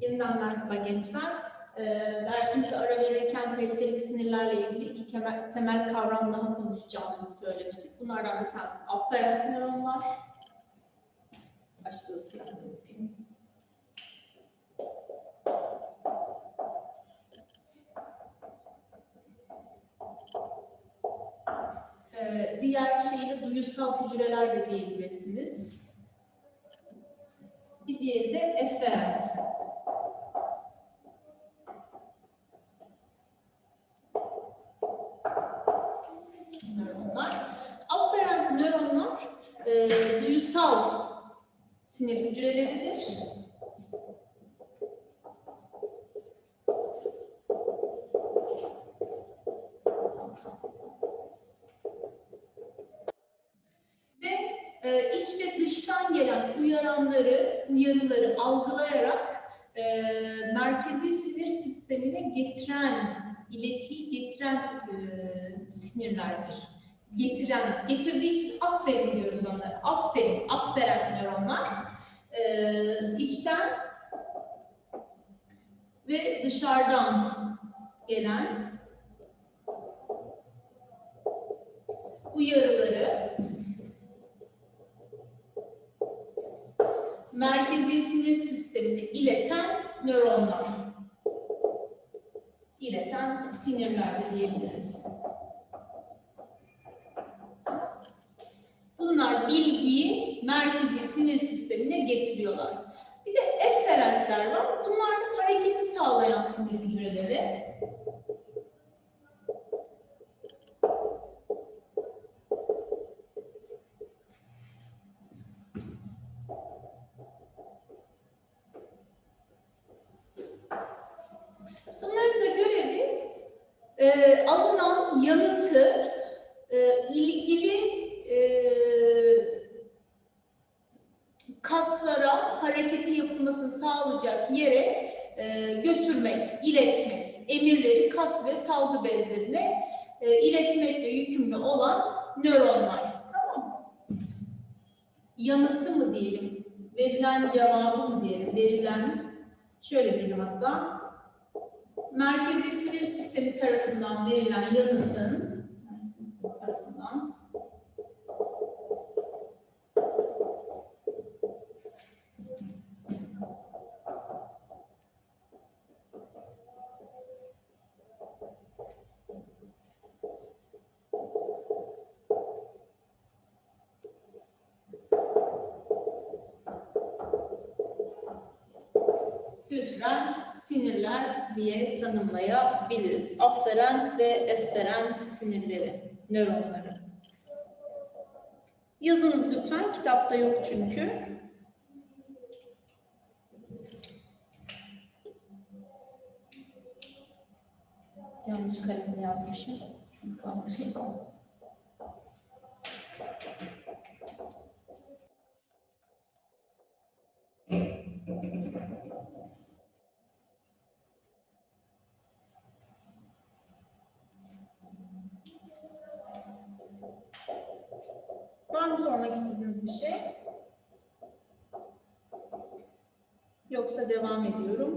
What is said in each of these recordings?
Yeniden merhaba gençler. Ee, dersimize ara verirken periferik sinirlerle ilgili iki temel, temel kavram daha konuşacağımızı söylemiştik. Bunlardan bir tanesi afferent nöronlar. Başlığı. Ee, diğer şeyi de duyusal hücreler de diyebilirsiniz. Bir diğeri de efferent. Nöronlar. Afferent nöronlar e, duyusal sinir hücreleridir. Ve e, iç ve dıştan gelen uyaranları, uyarıları algılayarak e, merkezi sinir sistemine getiren, iletiyi getiren e, sinirlerdir. Getiren, getirdiği için aferin diyoruz onlara. Aferin, afferen nöronlar. E, içten ve dışarıdan gelen uyarıları merkezi sinir sistemine ileten nöronlar. İleten sinirler de diyebiliriz. Bunlar bilgiyi merkezi sinir sistemine getiriyorlar. Bir de efferentler var. Bunlar da hareketi sağlayan sinir hücreleri. Bunların da görevi e, alınan yanıtı e, ilgili e, kaslara hareketi yapılmasını sağlayacak yere e, götürmek, iletmek, emirleri kas ve salgı bezlerine e, iletmekle yükümlü olan nöronlar. Tamam mı? Yanıtı mı diyelim, verilen cevabı mı diyelim, verilen şöyle diyelim hatta merkezi sinir sistemi tarafından verilen yanıtın merkezi sinir tarafından götüren sinirler diye tanımlayabiliriz. Afferent ve efferent sinirleri, nöronları. Yazınız lütfen, kitapta yok çünkü. Yanlış kalemle yazmışım. Şunu kaldırayım. Var mı sormak istediğiniz bir şey? Yoksa devam ediyorum.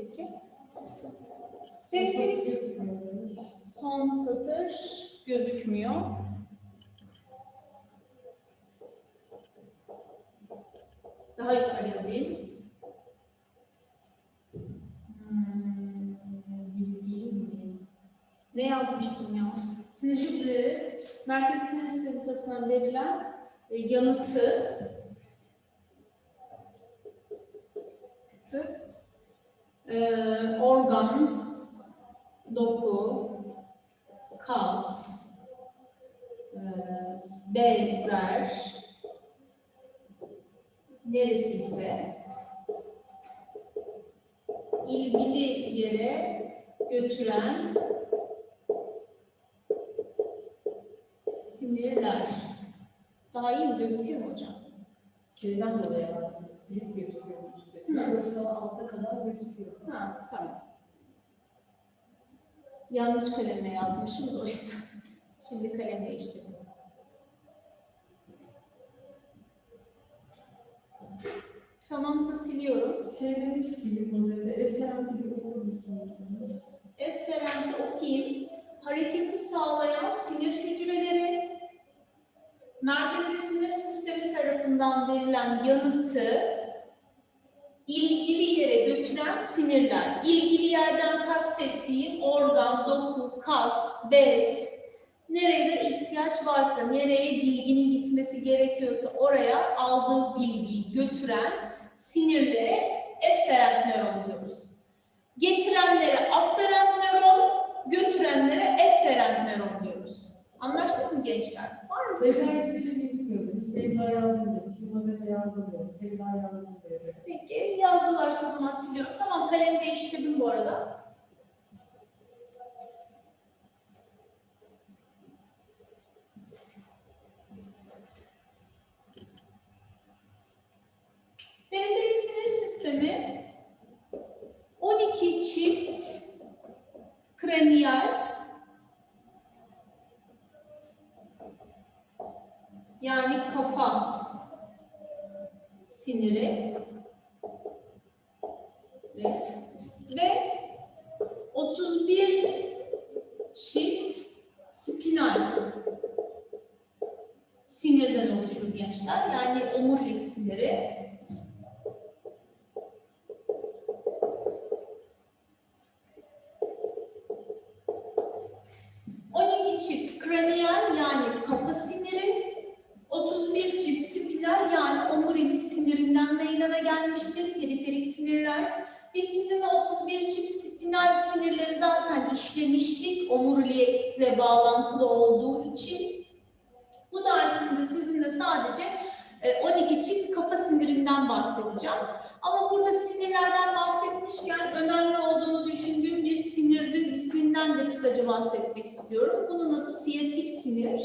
Peki. Peki. Son satır gözükmüyor. Daha yukarı yazayım. Hmm. Ne yazmıştım ya? Sinir hücreleri merkezi sinir sistemi tarafından verilen e, yanıtı e, organ, doku, kas, bezler neresi ise ilgili yere götüren sinirler. Daha iyi mi gözüküyor hocam? Şeyden dolayı silip gözüküyor üstte. Yoksa altta kadar gözüküyor. Ha, tamam. Yanlış kalemle yazmışım da o yüzden. Şimdi kalem değiştirdim. Tamamsa siliyorum. Şey demiş ki Yılmaz'da Efendim gibi okur musunuz? Efferenti okuyayım. Hareketi sağlayan sinir hücreleri, sistemi tarafından verilen yanıtı ilgili yere götüren sinirler. İlgili yerden kastettiğim organ, doku, kas, bez, nerede ihtiyaç varsa, nereye bilginin gitmesi gerekiyorsa oraya aldığı bilgiyi götüren sinirlere efferent nöron diyoruz. Getirenlere afferent nöron, götürenlere efferent nöron diyoruz. Anlaştık mı gençler? Var mı? Sıkıntı? hiçbir şey. İşte Ecra yazdım. Yılmaz'a yazdım. Sevda yazdım. Peki yazdılarsa o zaman siliyorum. Tamam kalem değiştirdim bu arada. Periferik sinir sistemi 12 çift kraniyal yani kafa siniri ve 31 çift spinal sinirden oluşur gençler. Yani omurilik siniri. ...12 çift kraniyal yani kafa siniri, 31 çift spinal yani omurilik sinirinden meydana gelmiştir. Periferik sinirler. Biz sizinle 31 çift spinal sinirleri zaten işlemiştik. Omurilikle bağlantılı olduğu için. Bu dersimde sizinle sadece e, 12 çift kafa sinirinden bahsedeceğim. Ama burada sinirlerden bahsetmişken önemli olduğunu düşündüğüm bir sinirin isminden de kısaca bahsetmek istiyorum. Bunun adı siyatik sinir.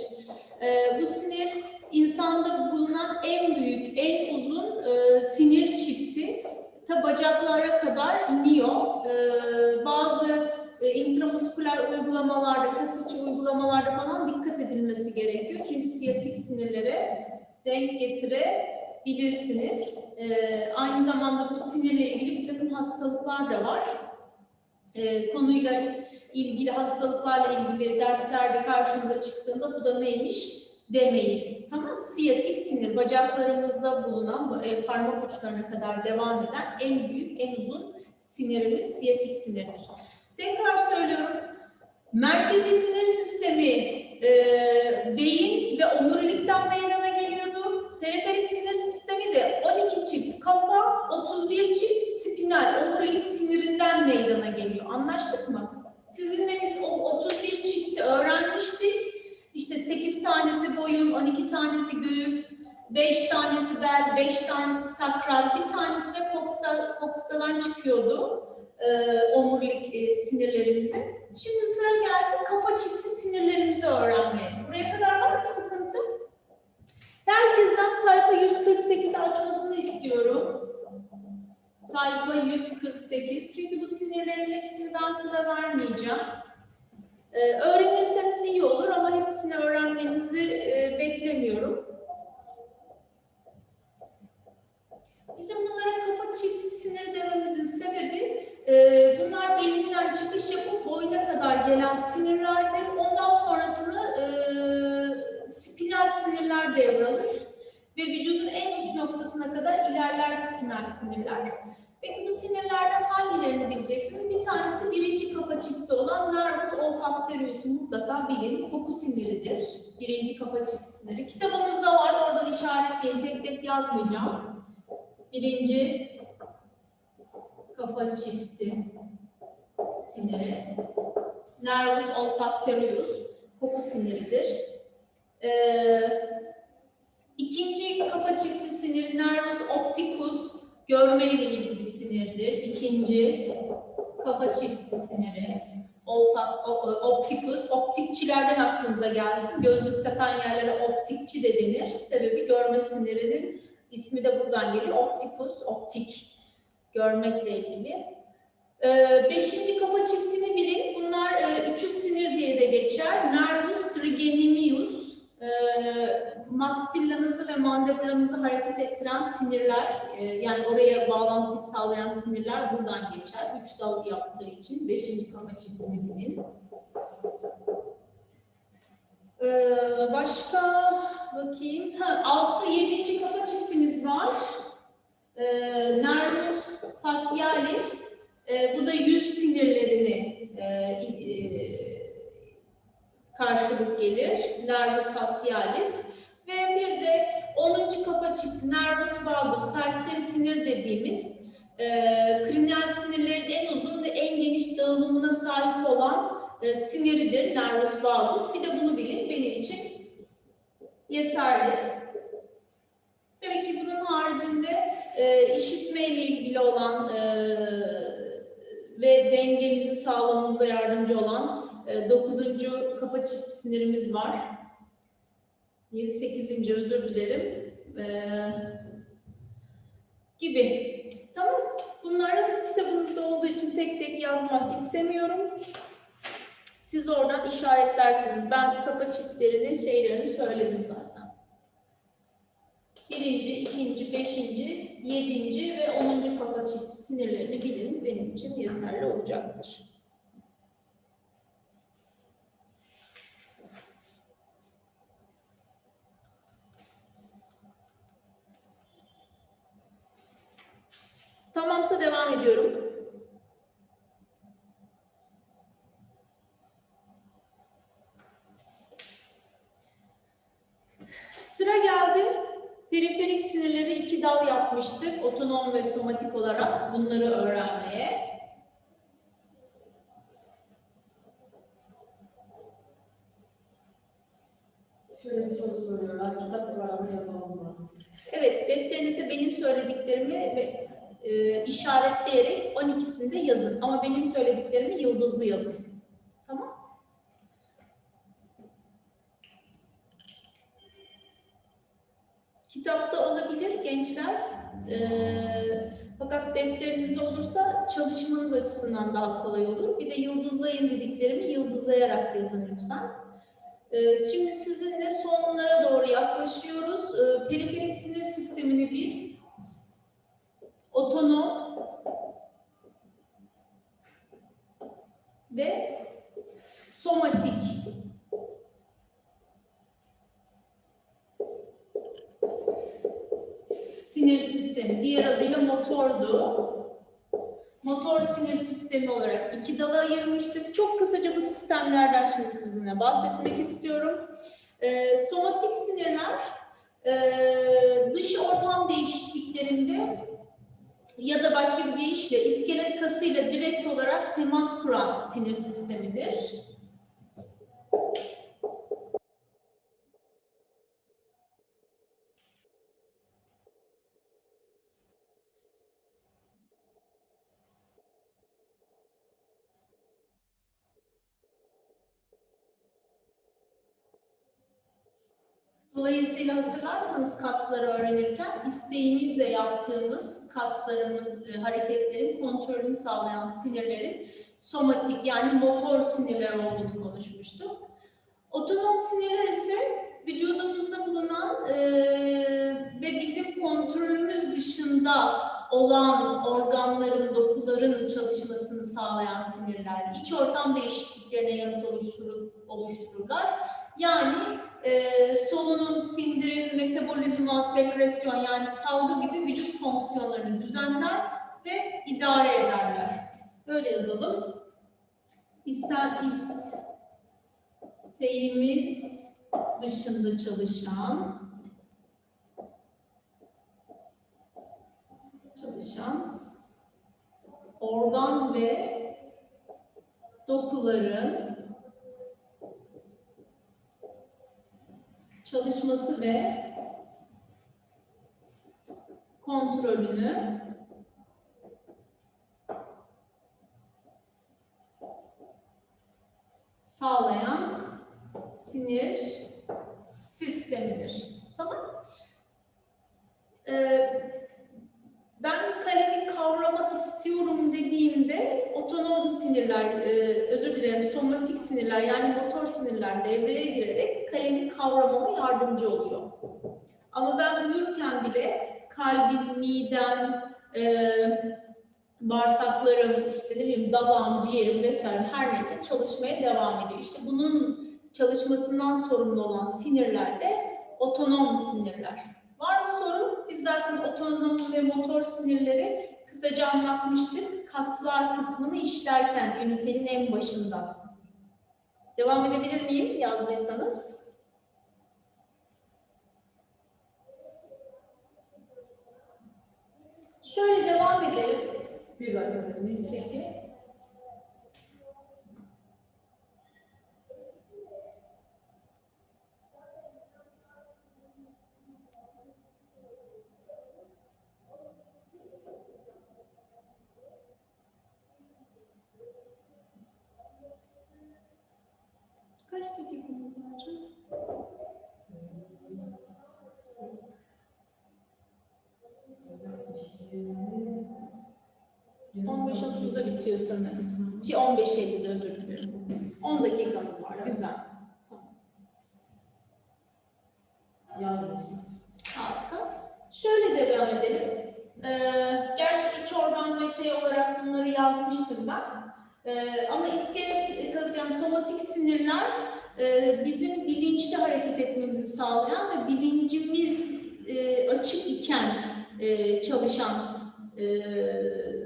E, bu sinir insanda bulunan en büyük, en uzun e, sinir çifti ta bacaklara kadar iniyor. E, bazı e, intramusküler uygulamalarda, kas içi uygulamalarda falan dikkat edilmesi gerekiyor. Çünkü siyatik sinirlere denk getirebilirsiniz. E, aynı zamanda bu sinirle ilgili bir takım hastalıklar da var. E, konuyla ilgili hastalıklarla ilgili derslerde karşınıza çıktığında bu da neymiş? demeyin. Tamam Siyatik sinir bacaklarımızda bulunan e, parmak uçlarına kadar devam eden en büyük, en uzun sinirimiz siyatik sinirdir. Tekrar söylüyorum. Merkezi sinir sistemi e, beyin ve omurilikten meydana geliyordu. Periferik sinir sistemi de 12 çift kafa, 31 çift spinal omurilik sinirinden meydana geliyor. Anlaştık mı? Sizinle biz o 31 çifti öğrenmiştik. İşte 8 tanesi boyun, 12 tanesi göğüs, 5 tanesi bel, 5 tanesi sakral, bir tanesi de kokskadan çıkıyordu e, omurilik e, sinirlerimizin. Şimdi sıra geldi kafa çifti sinirlerimizi öğrenmeye. Buraya kadar var mı sıkıntı? Herkesten sayfa 148 açmasını istiyorum. Sayfa 148. Çünkü bu sinirlerin hepsini ben size vermeyeceğim. Ee, öğrenirseniz iyi olur ama hepsini öğrenmenizi e, beklemiyorum. Bizim bunlara kafa çift sinir dememizin sebebi e, bunlar belinden çıkış yapıp boyuna kadar gelen sinirlerdir. Ondan sonrasını e, spinal sinirler devralır ve vücudun en uç noktasına kadar ilerler spinal sinirler. Peki bu sinirlerden hangilerini bileceksiniz? Bir tanesi birinci kafa çifti olan nervus olfactorius'u mutlaka bilin. Koku siniridir. Birinci kafa çifti siniri. Kitabınızda var. Oradan işaretleyin. Tek tek yazmayacağım. Birinci kafa çifti siniri. Nervus olfactorius koku siniridir. Ee, ikinci kafa çifti sinir nervus opticus görmeyle ilgili sinirdir. İkinci kafa çifti siniri. Olfak, optikus, optikçilerden aklınıza gelsin. Gözlük satan yerlere optikçi de denir. Sebebi görme sinirinin ismi de buradan geliyor. Optikus, optik, görmekle ilgili. Ee, beşinci kafa çiftini bilin. Bunlar e, üçüz sinir diye de geçer. Nervus trigeminius. E, maksillanızı ve mandibulanızı hareket ettiren sinirler, e, yani oraya bağlantı sağlayan sinirler buradan geçer. Üç dal yaptığı için beşinci kafa çiftini bilin. Ee, başka bakayım. Ha, altı, yedinci kafa çiftimiz var. Ee, nervus facialis. Ee, bu da yüz sinirlerini e, e, karşılık gelir. Nervus facialis. Ve bir de 10. kafa çifti nervus vagus, serseri sinir dediğimiz e, krinal sinirleri de en uzun ve en geniş dağılımına sahip olan e, siniridir nervus vagus. Bir de bunu bilin yeterli. Tabii ki bunun haricinde e, işitmeyle ilgili olan e, ve dengemizi sağlamamıza yardımcı olan e, 9. kafa çift sinirimiz var. 7 8. özür dilerim. E, gibi. Tamam. Bunların kitabınızda olduğu için tek tek yazmak istemiyorum. Siz oradan işaretlersiniz. Ben kafa çiftlerinin şeylerini söyledim zaten. Birinci, ikinci, beşinci, yedinci ve onuncu kafa çift sinirlerini bilin. Benim için yeterli olacaktır. Tamamsa devam ediyorum. Sıra geldi. Periferik sinirleri iki dal yapmıştık. Otonom ve somatik olarak bunları öğrenmeye. Şöyle bir soru soruyorlar. Kitap var ama yazalım mı? Evet, defterinize benim söylediklerimi ve e, işaretleyerek 12'sini de yazın. Ama benim söylediklerimi yıldızlı yazın. Tamam? Kitapta olabilir gençler. Ee, fakat defterinizde olursa çalışmanız açısından daha kolay olur. Bir de yıldızlayın dediklerimi yıldızlayarak yazın lütfen. Ee, şimdi sizinle sonlara doğru yaklaşıyoruz. Ee, periferik sinir sistemini biz otonom ve somatik sinir diğer adıyla motordu. Motor sinir sistemi olarak iki dala ayırmıştık. Çok kısaca bu sistemlerden şimdi sizinle bahsetmek istiyorum. Ee, somatik sinirler e, dış ortam değişikliklerinde ya da başka bir deyişle iskelet kasıyla direkt olarak temas kuran sinir sistemidir. Dolayısıyla hatırlarsanız kasları öğrenirken isteğimizle yaptığımız kaslarımız, e, hareketlerin kontrolünü sağlayan sinirlerin somatik yani motor sinirler olduğunu konuşmuştuk. Otonom sinirler ise vücudumuzda bulunan e, ve bizim kontrolümüz dışında olan organların, dokuların çalışmasını sağlayan sinirler. İç ortam değişikliklerine yanıt oluşturur, oluştururlar. Yani e, solunum, sindirim, metabolizma, sekresyon yani salgı gibi vücut fonksiyonlarını düzenler ve idare ederler. Böyle yazalım. İster isteğimiz dışında çalışan çalışan organ ve dokuların çalışması ve kontrolünü sağlayan sinir sistemidir. Tamam. Ee, ben kalemi kavramak istiyorum dediğimde otonom sinirler, e, özür dilerim somatik sinirler yani motor sinirler devreye girerek kalemi kavramama yardımcı oluyor. Ama ben uyurken bile kalbim, midem, e, bağırsaklarım, işte ne bileyim dalağım, ciğerim vesaire her neyse çalışmaya devam ediyor. İşte bunun çalışmasından sorumlu olan sinirler de otonom sinirler. Var mı soru? Biz zaten otonom ve motor sinirleri kısaca anlatmıştık. Kaslar kısmını işlerken ünitenin en başında. Devam edebilir miyim yazdıysanız? Şöyle devam edelim. Bir dakika. Peki. Kaç dakikamız var hocam? Yarım 15.30'da bitiyor sanırım. Ki 15.50'de özür dilerim. 10 dakikamız var. Güzel. Tamam. Yazmışım. Harika. Şöyle devam edelim. Ee, gerçi iç organ ve şey olarak bunları yazmıştım ben. Ee, ama iskelet kazı yani somatik sinirler e, bizim bilinçli hareket etmemizi sağlayan ve bilincimiz e, açık iken e, çalışan e,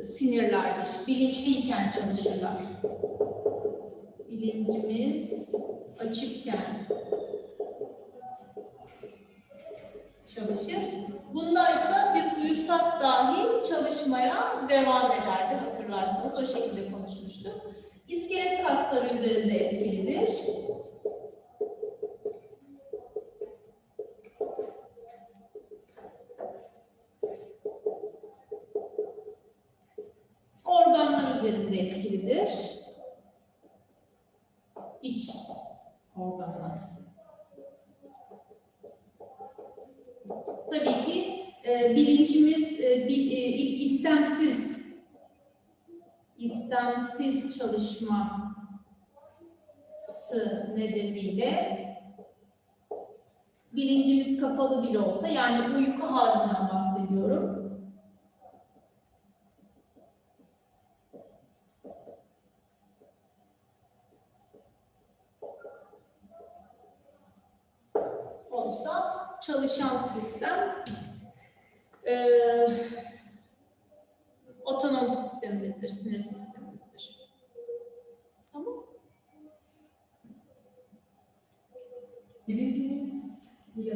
sinirlerdir. Bilinçliyken çalışırlar. Bilincimiz açıkken çalışır. Bundaysa biz uyusak dahi çalışmaya devam ederdi hatırlarsanız. O şekilde konuşmuştuk. İskelet kasları üzerinde etkilidir. Organlar üzerinde etkilidir. İç organlar. tabii ki e, bilincimiz e, bi- e, istemsiz istemsiz çalışması nedeniyle bilincimiz kapalı bile olsa yani uyku halinden bahsediyorum. olsa çalışan sistem eee otonom sistemimizdir, sinir sistemimizdir. Tamam. Bilincimiz ile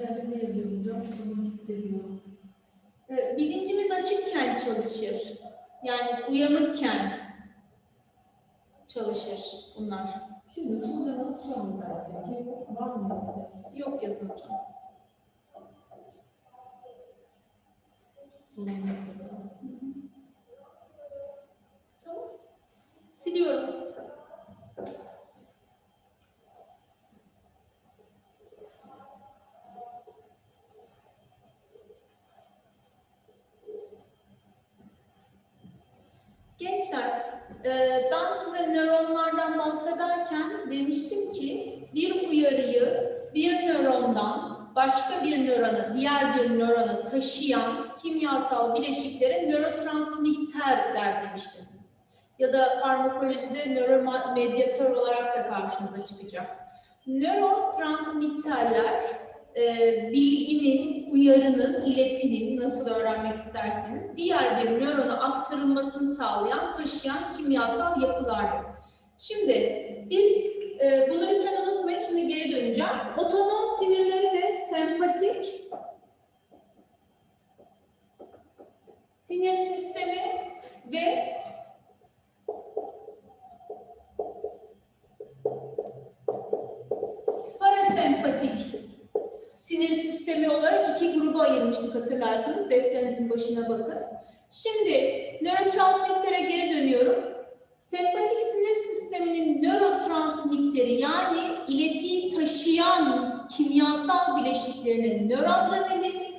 yerde ne yazıyor hocam? Somatik diyor. Ee, Bilincimiz açıkken çalışır. Yani uyanıkken çalışır bunlar. Şimdi nasıl şu an dersek? Var mı yazacağız? Yok yazın kadar. Tamam. Siliyorum. Gençler, e, ben size nöronlardan bahsederken demiştim ki bir uyarıyı bir nörondan başka bir nörona, diğer bir nörona taşıyan kimyasal bileşiklere nörotransmitter der demiştim. Ya da farmakolojide nöromedyator olarak da karşımıza çıkacak. Nörotransmitterler e, bilginin, uyarının, iletinin nasıl öğrenmek isterseniz diğer bir nörona aktarılmasını sağlayan, taşıyan kimyasal yapılardır. Şimdi biz e, bunu lütfen unutmayın. Şimdi geri döneceğim. Otonom sinirleri de sempatik sinir sistemi ve parasempatik iki gruba ayırmıştık hatırlarsanız. Defterinizin başına bakın. Şimdi nörotransmittere geri dönüyorum. Sempatik sinir sisteminin nörotransmitteri yani iletiyi taşıyan kimyasal bileşiklerinin nöroadrenalin,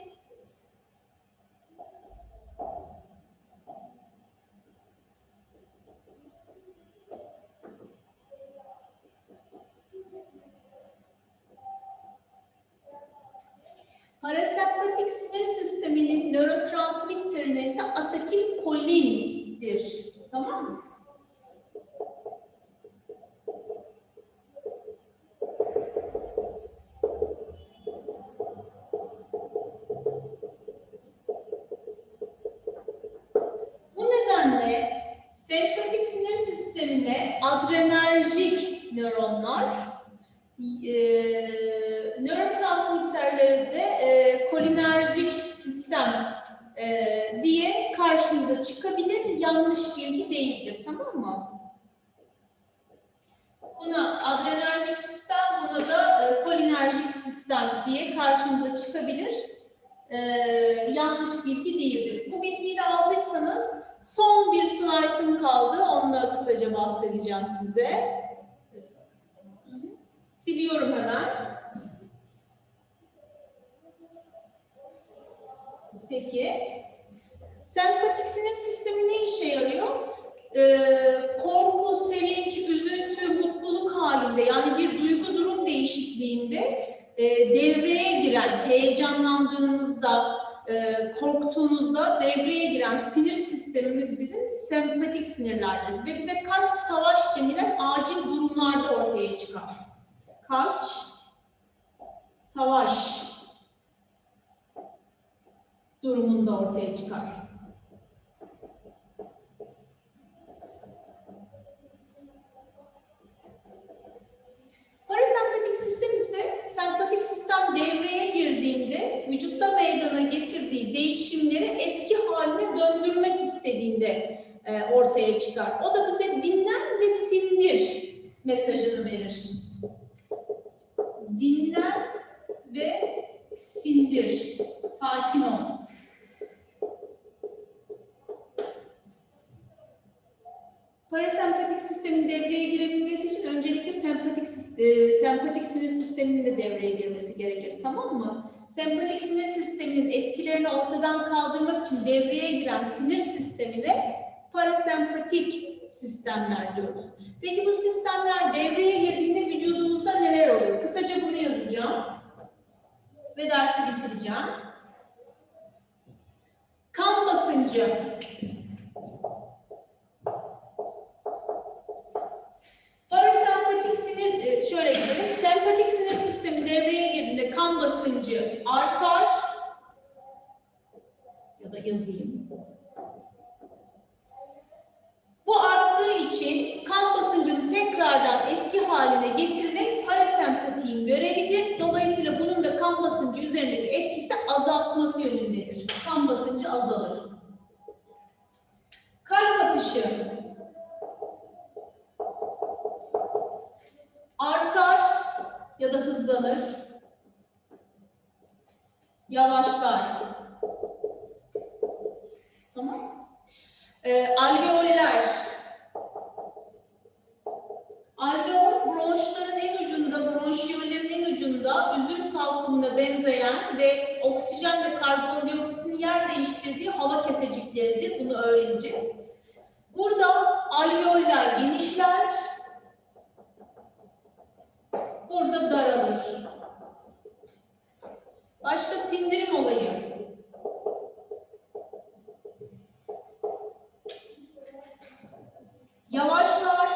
Parasempatik sinir sisteminin nörotransmitterine ise asetilkolindir. Tamam mı? Bu nedenle sempatik sinir sisteminde adrenerjik nöronlar, e, nörotransmitterleri de e, kolinerjik sistem e, diye karşınıza çıkabilir. Yanlış bilgi değildir, tamam mı? Buna adrenerjik sistem, buna da e, kolinerjik sistem diye karşınıza çıkabilir. E, yanlış bilgi değildir. Bu bilgiyi de aldıysanız son bir slaytım kaldı. Onunla kısaca bahsedeceğim size. Siliyorum hemen. Peki. Sempatik sinir sistemi ne işe yarıyor? Ee, korku, sevinç, üzüntü, mutluluk halinde yani bir duygu durum değişikliğinde e, devreye giren, heyecanlandığınızda, e, korktuğunuzda devreye giren sinir sistemimiz bizim sempatik sinirlerdir. Ve bize kaç savaş denilen acil durumlarda ortaya çıkar. Kaç, savaş durumunda ortaya çıkar. Parasempatik sistem ise sempatik sistem devreye girdiğinde vücutta meydana getirdiği değişimleri eski haline döndürmek istediğinde e, ortaya çıkar. O da bize dinlen ve sindir mesajını verir. Dinlen ve sindir. Sakin ol. Parasempatik sistemin devreye girebilmesi için öncelikle sempatik e, sempatik sinir sisteminin de devreye girmesi gerekir. Tamam mı? Sempatik ortadan kaldırmak için devreye giren sinir sistemine parasempatik sistemler diyoruz. Peki bu sistemler devreye girdiğinde vücudumuzda neler olur? Kısaca bunu yazacağım ve dersi bitireceğim. Kan basıncı Parasempatik sinir, e, şöyle gidelim. Sempatik sinir sistemi devreye girdiğinde kan basıncı artar. Yazayım. Bu arttığı için kan basıncını tekrardan eski haline getirmek parasempatiğin görevidir. Dolayısıyla bunun da kan basıncı üzerindeki etkisi azaltması yönündedir. Kan basıncı azalır. Kalp atışı artar ya da hızlanır. Yavaşlar. Tamam. Ee, alveoller. Alveol bronşların en ucunda, bronşiyollerin en ucunda üzüm salkımına benzeyen ve oksijenle karbondioksitin yer değiştirdiği hava kesecikleridir. Bunu öğreneceğiz. Burada alveoller genişler, burada daralır. Başka sindirim olayı. Yavaşlar,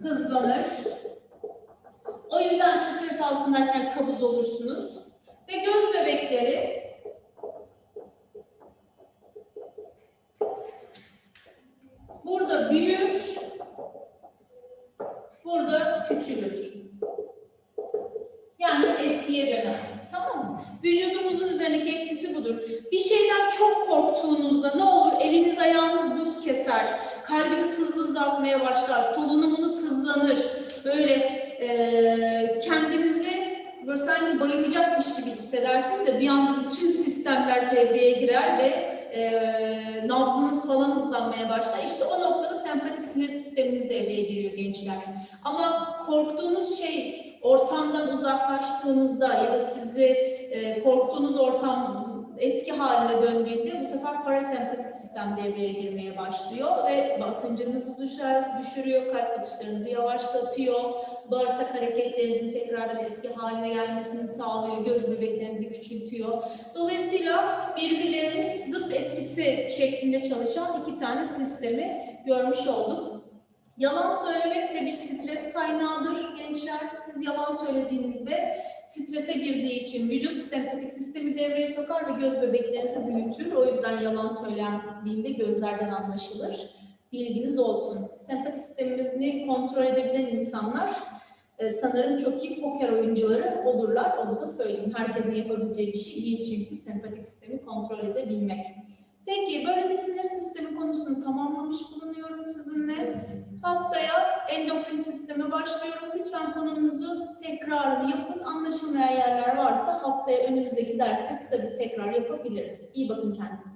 hızlanır. O yüzden stres altındayken kabız olursunuz. Ve göz bebekleri burada büyür, burada küçülür. Yani eskiye döner. Tamam mı? Vücudumuzun üzerindeki etkisi budur. Bir şeyden çok korktuğunuzda ne olur? Eliniz ayağınız buz keser. Kalbiniz hızlı hızlı başlar. Solunumunuz hızlanır. Böyle böyle bayılacakmış gibi hissedersiniz ya bir anda bütün sistemler devreye girer ve e, nabzınız falan hızlanmaya başlar. İşte o noktada sempatik sinir sisteminiz devreye giriyor gençler. Ama korktuğunuz şey ortamdan uzaklaştığınızda ya da sizi e, korktuğunuz ortam eski haline döndüğünde bu sefer parasempatik sistem devreye girmeye başlıyor ve basıncınızı düşer, düşürüyor, kalp atışlarınızı yavaşlatıyor, bağırsak hareketlerinizin tekrardan eski haline gelmesini sağlıyor, göz bebeklerinizi küçültüyor. Dolayısıyla birbirlerinin zıt etkisi şeklinde çalışan iki tane sistemi görmüş olduk. Yalan söylemek de bir stres kaynağıdır gençler. Siz yalan söylediğinizde strese girdiği için vücut sempatik sistemi devreye sokar ve göz bebeklerinizi büyütür. O yüzden yalan söylendiğinde gözlerden anlaşılır. Bilginiz olsun. Sempatik sistemini kontrol edebilen insanlar e, sanırım çok iyi poker oyuncuları olurlar. Onu da söyleyeyim. Herkesin yapabileceği bir şey değil çünkü sempatik sistemi kontrol edebilmek. Peki böylece sinir sistemi konusunu tamamlamış bulunuyorum sizinle. Haftaya endokrin sisteme başlıyorum. Lütfen konunuzu tekrarını yapın. Anlaşılmayan yerler varsa haftaya önümüzdeki derste kısa bir tekrar yapabiliriz. İyi bakın kendinize.